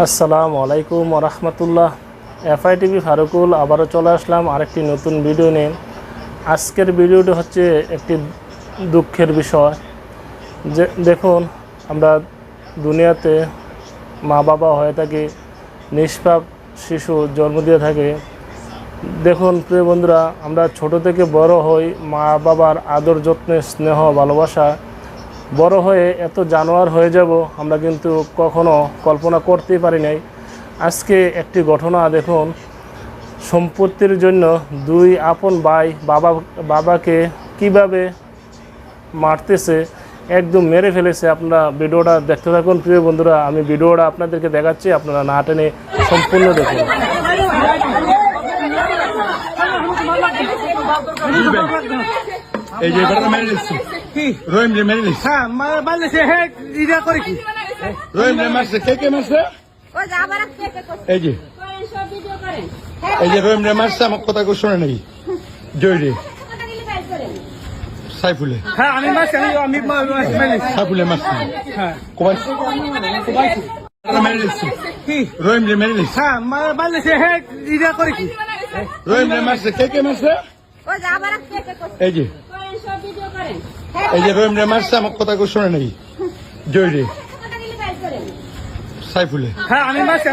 আসসালামু আলাইকুম রহমতুল্লাহ। FI TV Farukul, আবারও চলে আসলাম আরেকটি নতুন ভিডিও নিয়ে। আজকের ভিডিওটি হচ্ছে একটি দুঃখের বিষয়। যে, দেখুন, আমরা দুনিয়াতে মা বাবা হয়ে থাকি, নিষ্পাপ শিশু জন্ম দিয়ে থাকে। দেখুন, প্রিয় বন্ধুরা, আমরা ছোট থেকে বড় হই মা বাবার আদর, যত্নে, স্নেহ, ভালোবাসা বড় হয়ে এত জানোয়ার হয়ে যাব আমরা কিন্তু কখনো কল্পনা করতেই পারি নাই আজকে একটি ঘটনা দেখুন সম্পত্তির জন্য দুই আপন ভাই বাবা বাবাকে কীভাবে মারতেছে একদম মেরে ফেলেছে আপনারা ভিডিওটা দেখতে থাকুন প্রিয় বন্ধুরা আমি ভিডিওটা আপনাদেরকে দেখাচ্ছি আপনারা না টেনে সম্পূর্ণ দেখুন এই যে এবারে মেরে দিচ্ছি। কি? রহিম যে মেরে দিচ্ছি। হ্যাঁ মা- মারলেছে হে ইটা করে কি? রহিম যে মারছে কে কে মারছে। এই যে। এই যে রহিম যে মারছে আমার কথা কেউ শোনে নাই। জয় রে। সাইফুলে। হ্যাঁ আমি মারছি আমি সাইফুলে মারছে। হ্যাঁ। কবাই। এবারে মেরে দিচ্ছি। কি? রহিম যে মেরে দিচ্ছি। হ্যাঁ মা- মারলেছে হে ইটা করে কি? রহিম যে মারছে কে কে মারছে। এই যে। এই যে রহিম যে মারছে আমার কথা কেউ শোনে নাই। জয় রে। সাইফুলে হ্যাঁ আমি মারছি আমি